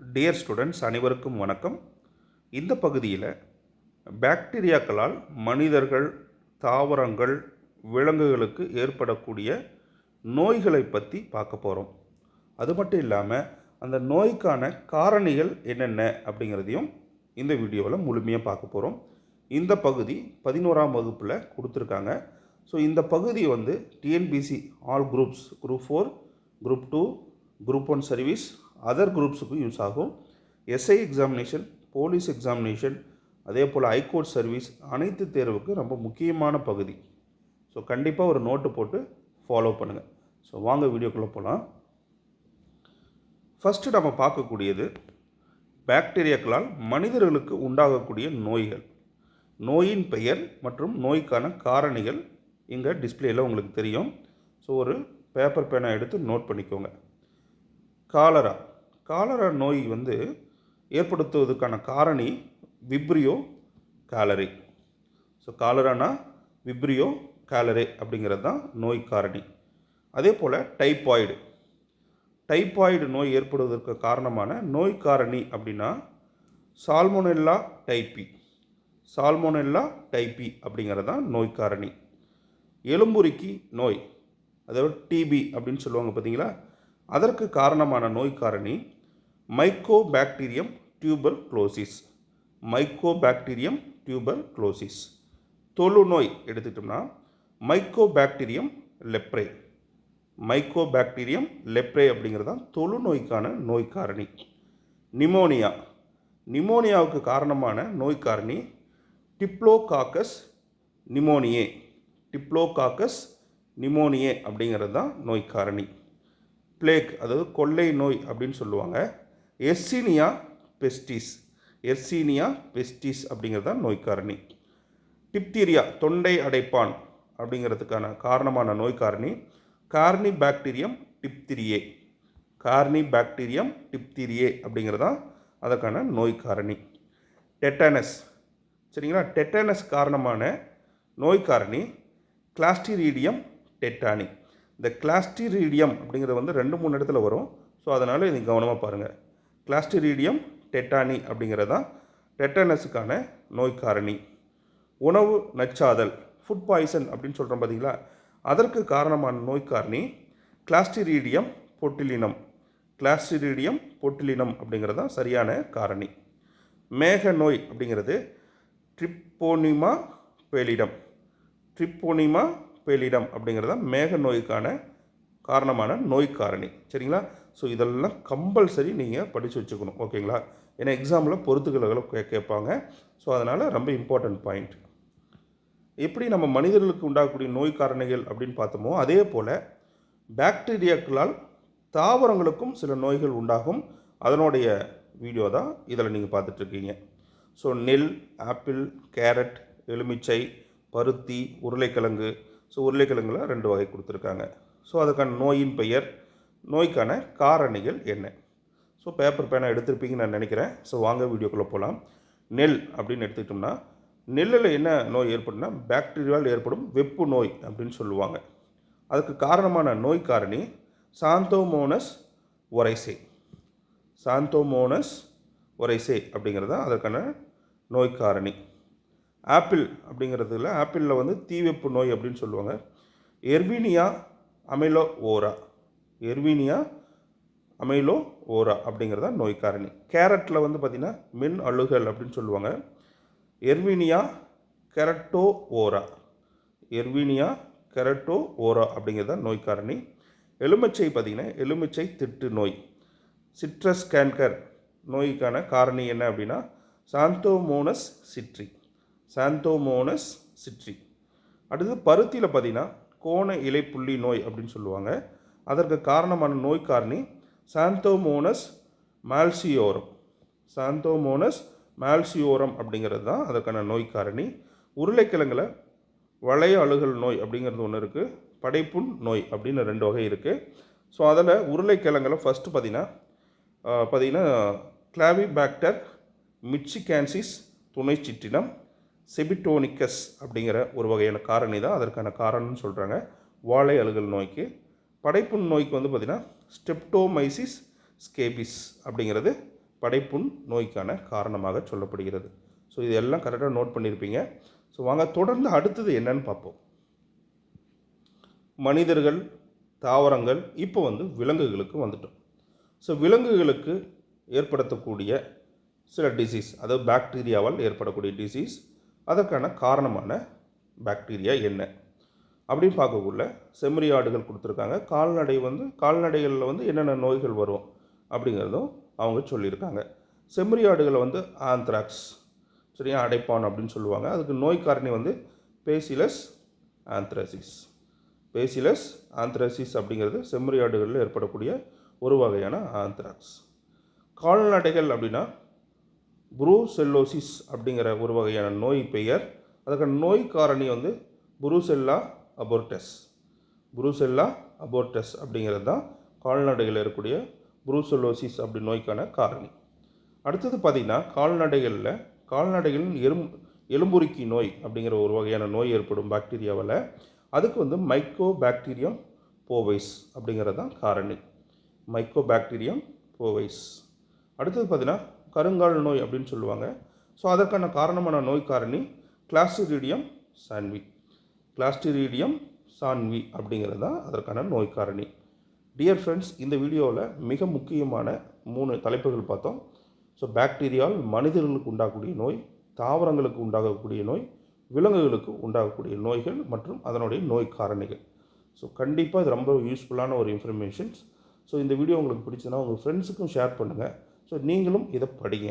Dear students அனைவருக்கும் வணக்கம். இந்த பகுதியில் பாக்டீரியாக்களால் மனிதர்கள் தாவரங்கள் விலங்குகளுக்கு ஏற்படக்கூடிய நோய்களை பற்றி பார்க்க போகிறோம் அது மட்டும் இல்லாமல் அந்த நோய்க்கான காரணிகள் என்னென்ன அப்படிங்கிறதையும் இந்த வீடியோவில் முழுமையாக பார்க்க போகிறோம் இந்த பகுதி பதினோராம் வகுப்பில் கொடுத்துருக்காங்க. ஸோ இந்த பகுதி வந்து TNPSC all groups group four group two group one service other குரூப்ஸுக்கும் use ஆகும். எஸ்ஐ எக்ஸாமினேஷன் போலீஸ் எக்ஸாமினேஷன் அதே போல் ஹைகோர்ட் சர்வீஸ் அனைத்து தேர்வுக்கு ரொம்ப முக்கியமான பகுதி. ஸோ கண்டிப்பாக ஒரு நோட்டு போட்டு ஃபாலோ பண்ணுங்கள் ஸோ வாங்க வீடியோக்குள்ளே போகலாம் ஃபஸ்ட்டு நம்ம பார்க்கக்கூடியது பாக்டீரியாக்களால் மனிதர்களுக்கு உண்டாகக்கூடிய நோய்கள். நோயின் பெயர் மற்றும் நோய்க்கான காரணிகள் இங்கே டிஸ்பிளேயில் உங்களுக்கு தெரியும். ஸோ ஒரு பேப்பர் பேனை எடுத்து நோட் பண்ணிக்கோங்க. காலரா காலரா நோய் வந்து ஏற்படுத்துவதற்கான காரணி விப்ரியோ கேலரி. ஸோ காலரானா விப்ரியோ கேலரி அப்படிங்கிறது தான் நோய் காரணி. அதே போல் டைப்பாய்டு டைப்பாய்டு நோய் ஏற்படுவதற்கு காரணமான நோய் காரணி அப்படின்னா சால்மோனெல்லா டைப்பி சால்மோனெல்லா டைப்பி அப்படிங்கிறது தான் நோய் காரணி. எலும்புரிக்கி நோய் அதாவது டிபி அப்படின்னு சொல்லுவாங்க பார்த்தீங்களா? அதற்கு காரணமான நோய் காரணி Mycobacterium tuberculosis Mycobacterium tuberculosis தொழுநோய் எடுத்துட்டோம்னா மைக்கோபாக்டீரியம் லெப்ரே மைக்கோபாக்டீரியம் லெப்ரே அப்படிங்கிறது தான் தொழு நோய்க்கான நோய் காரணி நிமோனியா நிமோனியாவுக்கு காரணமான நோய் காரணி டிப்ளோகாக்கஸ் நிமோனியே டிப்ளோகாக்கஸ் நிமோனியே அப்படிங்கிறது தான் நோய் காரணி பிளேக் அதாவது கொள்ளை நோய் அப்படின்னு சொல்லுவாங்க. எர்சீனியா பெஸ்டிஸ் எர்சீனியா பெஸ்டிஸ் அப்படிங்கிறது தான் நோய்க்காரணி. டிப்தீரியா தொண்டை அடைப்பான் அப்படிங்கிறதுக்கான காரணமான நோய்க்காரணி. Carney bacterium diphtheriae Carney bacterium diphtheriae அப்படிங்கிறது தான் அதற்கான நோய்க்காரணி. டெட்டானஸ் சரிங்களா? டெட்டானஸ் காரணமான நோய்க்காரணி. கிளாஸ்டிரீடியம் டெட்டானி இந்த கிளாஸ்டிரீடியம் அப்படிங்கிறது வந்து ரெண்டு மூணு இடத்துல வரும். ஸோ அதனால் இது கவனமாக பாருங்கள் கிளாஸ்டிரீடியம் டெட்டானி அப்படிங்கிறது தான் டெட்டனஸுக்கான நோய் காரணி உணவு நச்சாதல் ஃபுட் பாய்சன் அப்படின்னு சொல்கிறோம் பார்த்தீங்களா அதற்கு காரணமான நோய் காரணி கிளாஸ்டிரீடியம் பொட்டிலினம் கிளாஸ்டிரீடியம் பொட்டிலினம் அப்படிங்கிறது தான் சரியான காரணி. மேக நோய் அப்படிங்கிறது ட்ரிப்போனிமா பேலிடம் ட்ரிப்போனிமா பேலிடம் அப்படிங்கிறது தான் மேக நோய்க்கான காரணமான நோய் காரணி சரிங்களா? ஸோ இதெல்லாம் கம்பல்சரி நீங்கள் படித்து வச்சுக்கணும். ஓகேங்களா ஏன்னா எக்ஸாமில் பொறுத்துக்களை கே கேட்பாங்க. ஸோ அதனால் ரொம்ப இம்பார்ட்டன்ட் பாயிண்ட் எப்படி நம்ம மனிதர்களுக்கு உண்டாகக்கூடிய நோய் காரணிகள் அப்படின்னு பார்த்தோமோ அதே போல் பாக்டீரியாக்களால் தாவரங்களுக்கும் சில நோய்கள் உண்டாகும். அதனுடைய வீடியோ தான் இதில் நீங்கள் பார்த்துட்ருக்கீங்க ஸோ நெல் ஆப்பிள் கேரட் எலுமிச்சை பருத்தி உருளைக்கிழங்கு. ஸோ உருளைக்கிழங்குல ரெண்டு வகை கொடுத்துருக்காங்க. ஸோ அதுக்கான நோயின் பெயர் நோய்க்கான காரணிகள் என்ன? ஸோ பேப்பர் பேனா எடுத்திருப்பீங்கன்னு நான் நினைக்கிறேன். ஸோ வாங்க வீடியோக்குள்ளே போகலாம் நெல் அப்படின்னு எடுத்துக்கிட்டோம்னா நெல்லில் என்ன நோய் ஏற்படும்னா பாக்டீரியாவில் ஏற்படும் வெப்பு நோய் அப்படின்னு சொல்லுவாங்க. அதுக்கு காரணமான நோய் காரணி சாந்தோமோனஸ் ஒரைசே சாந்தோமோனஸ் ஒரைசே அப்படிங்கிறது தான் அதற்கான நோய் காரணி. ஆப்பிள் அப்படிங்கிறதுல ஆப்பிளில் வந்து தீவெப்பு நோய் அப்படின்னு சொல்லுவாங்க. எர்வினியா அமிலோ ஓரா எர்வினியா அமைலோ ஓரா அப்படிங்கிறதா நோய் காரணி. கேரட்டில் வந்து பார்த்திங்கன்னா மின் அழுகல் அப்படின்னு சொல்லுவாங்க. எர்வினியா கெரட்டோ ஓரா. எர்வினியா கெரட்டோ ஓரா அப்படிங்கிறதா நோய் காரணி. எலுமிச்சை பார்த்திங்கன்னா எலுமிச்சை திட்டு நோய். சிட்ரஸ் கேன்கர் நோய்க்கான காரணி என்ன அப்படின்னா சாந்தோமோனஸ் சிட்ரி. சாந்தோமோனஸ் சிட்ரி. அடுத்து பருத்தியில் பார்த்தீங்கன்னா கோண இலைப்புள்ளி நோய் அப்படின்னு சொல்லுவாங்க. அதற்கு காரணமான நோய் காரணி சாந்தோமோனஸ் மால்சியோரம். சாந்தோமோனஸ் மால்சியோரம் அப்படிங்கிறது தான் அதற்கான நோய் காரணி உருளைக்கிழங்குல வளைய அழுகல் நோய் அப்படிங்கிறது ஒன்று இருக்குது படைப்புண் நோய் அப்படின்னு ரெண்டு வகை இருக்குது ஸோ அதில் உருளைக்கிழங்குல ஃபஸ்ட்டு பார்த்தீங்கன்னா பார்த்தீங்கன்னா கிளாவிபேக்டர் மிச்சிகான்சிஸ் துணை சிற்றினம் செபிட்டோனிக்கஸ் அப்படிங்கிற ஒரு வகையான காரணி தான் அதற்கான காரணம்னு சொல்கிறாங்க வாழை அழுகல் நோய்க்கு. படைப்புண் நோய்க்கு வந்து பார்த்திங்கன்னா ஸ்டெப்டோமைசிஸ் ஸ்கேபிஸ் அப்படிங்கிறது படைப்புண் நோய்க்கான காரணமாக சொல்லப்படுகிறது. ஸோ இதெல்லாம் கரெக்டாக நோட் பண்ணியிருப்பீங்க ஸோ வாங்க தொடர்ந்து அடுத்தது என்னன்னு பார்ப்போம். மனிதர்கள் தாவரங்கள் இப்போ வந்து விலங்குகளுக்கு வந்துட்டோம். ஸோ விலங்குகளுக்கு ஏற்படுத்தக்கூடிய சில டிசீஸ் அதாவது பாக்டீரியாவால் ஏற்படக்கூடிய டிசீஸ் அதற்கான காரணமான பாக்டீரியா என்ன? அப்படின்னு பார்க்கக்குள்ள செம்மறி ஆடுகள் கொடுத்துருக்காங்க. கால்நடை வந்து கால்நடைகளில் வந்து என்னென்ன நோய்கள் வரும் அப்படிங்கிறதும் அவங்க சொல்லியிருக்காங்க. செம்மறி ஆடுகளில் வந்து ஆந்த்ராக்ஸ் சரியா? அடைப்பான் அப்படின்னு சொல்லுவாங்க. அதுக்கு நோய் காரணி வந்து பேசிலஸ் ஆந்த்ராசிஸ் பேசிலஸ் ஆந்த்ராசிஸ் அப்படிங்கிறது செம்மறி ஆடுகளில் ஏற்படக்கூடிய ஒரு வகையான ஆந்த்ராக்ஸ் கால்நடைகள் அப்படின்னா புரூசெல்லோசிஸ் அப்படிங்கிற ஒரு வகையான நோய் பெயர். அதுக்கான நோய் காரணி வந்து புரூசெல்லா அபோர்டஸ் புரூசெல்லா அபோர்டஸ் அப்படிங்கிறது தான் கால்நடைகளில் இருக்கக்கூடிய புரூசலோசிஸ் அப்படி நோய்க்கான காரணி. அடுத்தது பார்த்திங்கன்னா கால்நடைகளில் கால்நடைகளின் எலும் எலும்புருக்கி நோய் அப்படிங்கிற ஒரு வகையான நோய் ஏற்படும் பாக்டீரியாவில் அதுக்கு வந்து மைக்கோ பாக்டீரியம் போவைஸ் அப்படிங்கிறது தான் காரணி. மைக்கோ பாக்டீரியம் போவைஸ் அடுத்தது பார்த்தீங்கன்னா கருங்கால் நோய் அப்படின்னு சொல்லுவாங்க. ஸோ அதற்கான காரணமான நோய் காரணி கிளாசிரிடியம் சாண்ட்விச் கிளாஸ்டிரீடியம் சான்வி அப்படிங்கிறது தான் அதற்கான நோய் காரணி டியர் ஃப்ரெண்ட்ஸ் இந்த வீடியோவில் மிக முக்கியமான மூணு தலைப்புகள் பார்த்தோம். ஸோ பாக்டீரியால் மனிதர்களுக்கு உண்டாகக்கூடிய நோய் தாவரங்களுக்கு உண்டாகக்கூடிய நோய் விலங்குகளுக்கு உண்டாகக்கூடிய நோய்கள் மற்றும் அதனுடைய நோய் காரணிகள் ஸோ கண்டிப்பாக இது ரொம்ப யூஸ்ஃபுல்லான ஒரு இன்ஃபர்மேஷன்ஸ் ஸோ இந்த வீடியோ உங்களுக்கு பிடிச்சதுன்னா உங்கள் ஃப்ரெண்ட்ஸுக்கும் ஷேர் பண்ணுங்கள் ஸோ நீங்களும் இதை படிங்க.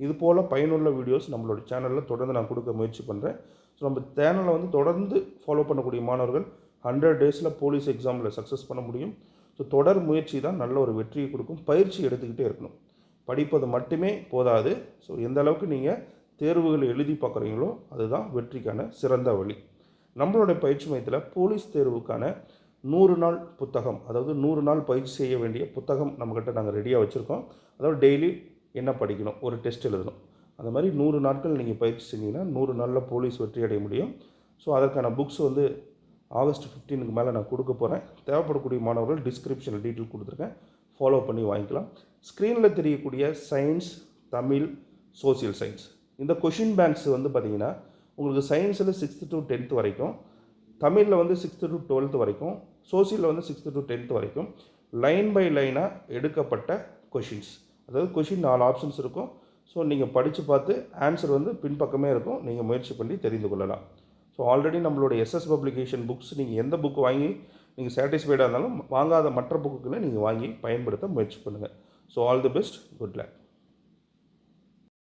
இது போல் பயனுள்ள வீடியோஸ் நம்மளோட சேனலில் தொடர்ந்து நான் கொடுக்க முயற்சி பண்ணுறேன் ஸோ நம்ம சேனலை வந்து தொடர்ந்து ஃபாலோ பண்ணக்கூடிய மாணவர்கள் ஹண்ட்ரட் டேஸில் போலீஸ் எக்ஸாமில் சக்ஸஸ் பண்ண முடியும். ஸோ தொடர் முயற்சி தான் நல்ல ஒரு வெற்றியை கொடுக்கும். பயிற்சி எடுத்துக்கிட்டே இருக்கணும். படிப்பது மட்டுமே போதாது. ஸோ எந்த அளவுக்கு நீங்கள் தேர்வுகள் எழுதி பார்க்குறீங்களோ அதுதான் வெற்றிக்கான சிறந்த வழி. நம்மளுடைய பயிற்சி மையத்தில் போலீஸ் தேர்வுக்கான நூறு நாள் புத்தகம் அதாவது நூறு நாள் பயிற்சி செய்ய வேண்டிய புத்தகம் நம்மக்கிட்ட நாங்கள் ரெடியாக வச்சுருக்கோம். அதாவது டெய்லி என்ன படிக்கணும்? ஒரு டெஸ்ட் எழுதணும். அந்த மாதிரி நூறு நாட்கள் நீங்கள் பயிற்சி செஞ்சீங்கன்னா நூறு நாளில் போலீஸ் வெற்றி அடைய முடியும். ஸோ அதற்கான புக்ஸ் வந்து ஆகஸ்ட் ஃபிஃப்டீனுக்கு மேலே நான் கொடுக்க போகிறேன் தேவைப்படக்கூடிய மாணவர்கள் டிஸ்கிரிப்ஷனில் டீட்டெயில் கொடுத்துருக்கேன். ஃபாலோ பண்ணி வாங்கிக்கலாம். ஸ்க்ரீனில் தெரியக்கூடிய சயின்ஸ் தமிழ் சோசியல் சயின்ஸ் இந்த கொஷின் பேங்க்ஸ் வந்து பார்த்திங்கன்னா உங்களுக்கு சயின்ஸில் சிக்ஸ்த்து டு டென்த் வரைக்கும் தமிழில் வந்து சிக்ஸ்த்து டு டுவெல்த் வரைக்கும் சோசியலில் வந்து sixth to tenth line line by லைனாக எடுக்கப்பட்ட கொஷின்ஸ் அதாவது கொஷின் நாலு ஆப்ஷன்ஸ் இருக்கும். ஸோ நீங்கள் படித்து பார்த்து ஆன்சர் வந்து பின்பக்கமே இருக்கும். நீங்கள் முயற்சி பண்ணி தெரிந்து கொள்ளலாம். ஸோ ஆல்ரெடி நம்மளோட எஸ்எஸ் பப்ளிகேஷன் புக்ஸ் நீங்கள் எந்த புக் வாங்கி நீங்கள் சாட்டிஸ்ஃபைடாக இருந்தாலும் வாங்காத மற்ற புக்குகளை நீங்கள் வாங்கி பயன்படுத்த முயற்சி பண்ணுங்கள் so all the best good luck